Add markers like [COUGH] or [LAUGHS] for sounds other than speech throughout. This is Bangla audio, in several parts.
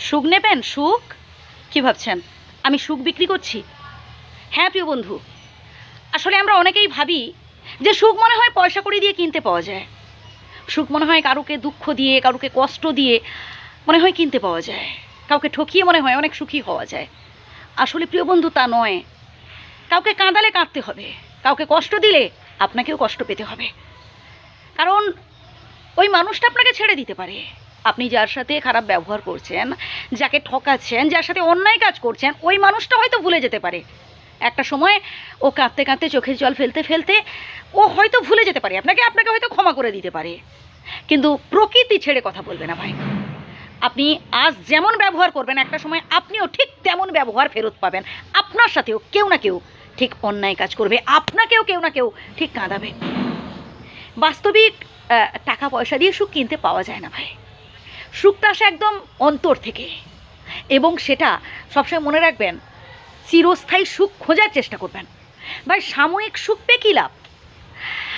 সুখ নেবেন? সুখ? কি ভাবছেন? আমি সুখ বিক্রি করছি? হ্যাঁ প্রিয় বন্ধু। আসলে আমরা অনেকেই ভাবি যে সুখ মনে হয় পয়সা করে দিয়ে কিনতে পাওয়া যায়। সুখ মনে হয় কারুকে দুঃখ দিয়ে, কারুকে কষ্ট দিয়ে মনে হয় কিনতে পাওয়া যায়। কাউকে ঠকিয়ে মনে হয় অনেক সুখী হওয়া যায়। আসলে প্রিয় বন্ধু, তা নয়। কাউকে কাঁদালে কাঁদতে হবে। কাউকে কষ্ট দিলে আপনাকেও কষ্ট পেতে হবে। কারণ ওই মানুষটা আপনাকে ছেড়ে দিতে পারে। আপনি যার সাথে খারাপ ব্যবহার করছেন, যাকে ঠকাচ্ছেন, যার সাথে অন্যায় কাজ করছেন, ওই মানুষটা হয়তো ভুলে যেতে পারে। একটা সময় ও কাঁদতে কাঁদতে চোখের জল ফেলতে ফেলতে ও হয়তো ভুলে যেতে পারে। আপনাকে আপনাকে হয়তো ক্ষমা করে দিতে পারে। কিন্তু প্রকৃতি ছেড়ে কথা বলবে না ভাই। আপনি আজ যেমন ব্যবহার করবেন, একটা সময় আপনিও ঠিক তেমন ব্যবহার ফেরত পাবেন। আপনার সাথেও কেউ না কেউ ঠিক অন্যায় কাজ করবে। আপনাকেও কেউ না কেউ ঠিক কাঁদাবে। বাস্তবিক টাকা পয়সা দিয়ে সুখ কিনতে পাওয়া যায় না ভাই। সুখটা আসে একদম অন্তর থেকে। এবং সেটা সবসময় মনে রাখবেন, চিরস্থায়ী সুখ খোঁজার চেষ্টা করবেন। ভাই, সাময়িক সুখ পেয়ে কী লাভ?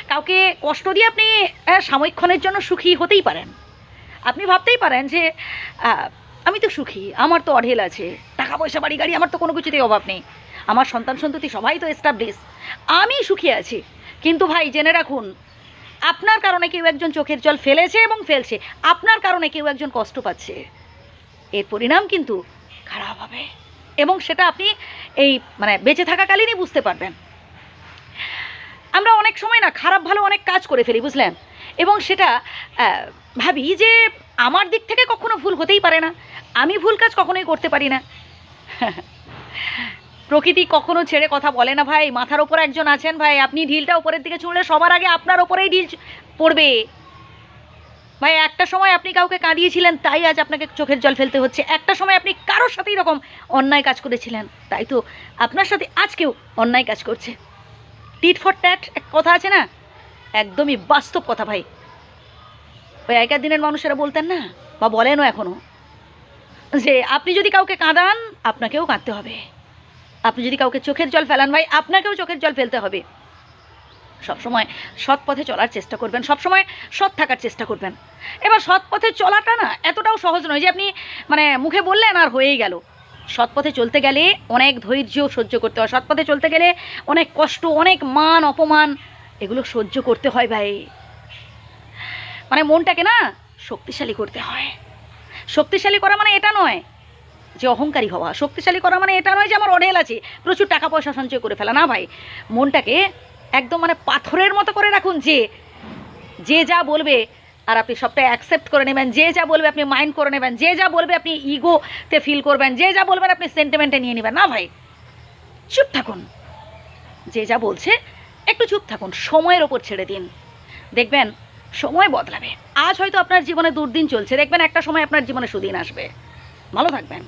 কাউকে কষ্ট দিয়ে আপনি সাময়িকক্ষণের জন্য সুখী হতেই পারেন। আপনি ভাবতেই পারেন যে আমি তো সুখী, আমার তো অঢেল আছে টাকা পয়সা বাড়ি গাড়ি আমার তো কোনো কিছুতেই অভাব নেই। আমার সন্তান সন্ততি সবাই তো এস্টাবলিশ আমি সুখী আছি। কিন্তু ভাই, জেনে রাখুন আপনার কারণে কেউ একজন চোখের জল ফেলেছে এবং ফেলছে। আপনার কারণে কেউ একজন কষ্ট পাচ্ছে। এর পরিণাম কিন্তু খারাপ হবে। এবং সেটা আপনি এই মানে বেঁচে থাকাকালীনই বুঝতে পারবেন। আমরা অনেক সময় না খারাপ ভালো অনেক কাজ করে ফেলি, বুঝলেন? এবং সেটা ভাবি যে আমার দিক থেকে কখনো ভুল হতেই পারে না। আমি ভুল কাজ কখনোই করতে পারি না। [LAUGHS] প্রকৃতি কখনো ছেড়ে কথা বলে না ভাই। মাথার ওপর একজন আছেন ভাই। আপনি ঢিলটা উপরের দিকে ছুঁড়লে সবার আগে আপনার ওপরেই ঢিল পড়বে। ভাই, একটা সময় আপনি কাউকে কাঁদিয়েছিলেন, তাই আজ আপনাকে চোখের জল ফেলতে হচ্ছে। একটা সময় আপনি কারোর সাথেই রকম অন্যায় কাজ করেছিলেন, তাই তো আপনার সাথে আজকেও অন্যায় কাজ করছে। টিট ফর ট্যাট এক কথা আছে না? একদমই বাস্তব কথা ভাই। ওই আগেকার দিনের মানুষেরা বলতেন না, বা বলেনও এখনও যে আপনি যদি কাউকে কাঁদান, আপনাকেও কাঁদতে হবে। আপনি যদি কাউকে চোখের জল ফেলান ভাই, আপনাকেও চোখের জল ফেলতে হবে। সবসময় সৎ পথে চলার চেষ্টা করবেন, সবসময় সৎ থাকার চেষ্টা করবেন। এবার সৎ পথে চলাটা না এতটাও সহজ নয় যে আপনি মানে মুখে বললেন আর হয়েই গেল। সৎ পথে চলতে গেলে অনেক ধৈর্য সহ্য করতে হয়। সৎ পথে চলতে গেলে অনেক কষ্ট, অনেক মান, অপমান, এগুলো সহ্য করতে হয় ভাই। মানে মনটাকে না শক্তিশালী করতে হয়। শক্তিশালী করা মানে এটা নয় যে অহংকারী হওয়া, শক্তিশালী করা মানে এটা নয় যে আমার অঢেল আছে, প্রচুর টাকা পয়সা সঞ্চয় করে ফেলা। না ভাই, মনটাকে একদম মানে পাথরের মতো করে রাখুন যে যে যা বলবে আর আপনি সবটা অ্যাকসেপ্ট করে নেবেন, যে যা বলবে আপনি মাইন্ড করে নেবেন, যে যা বলবে আপনি ইগোতে ফিল করবেন, যে যা বলবেন আপনি সেন্টিমেন্টে নিয়ে নেবেন। না ভাই, চুপ থাকুন। যে যা বলছে, একটু চুপ থাকুন, সময়ের ওপর ছেড়ে দিন। দেখবেন, সময় বদলাবে। আজ হয়তো আপনার জীবনে দুর্দিন চলছে, দেখবেন একটা সময় আপনার জীবনে সুদিন আসবে। ভালো থাকবেন।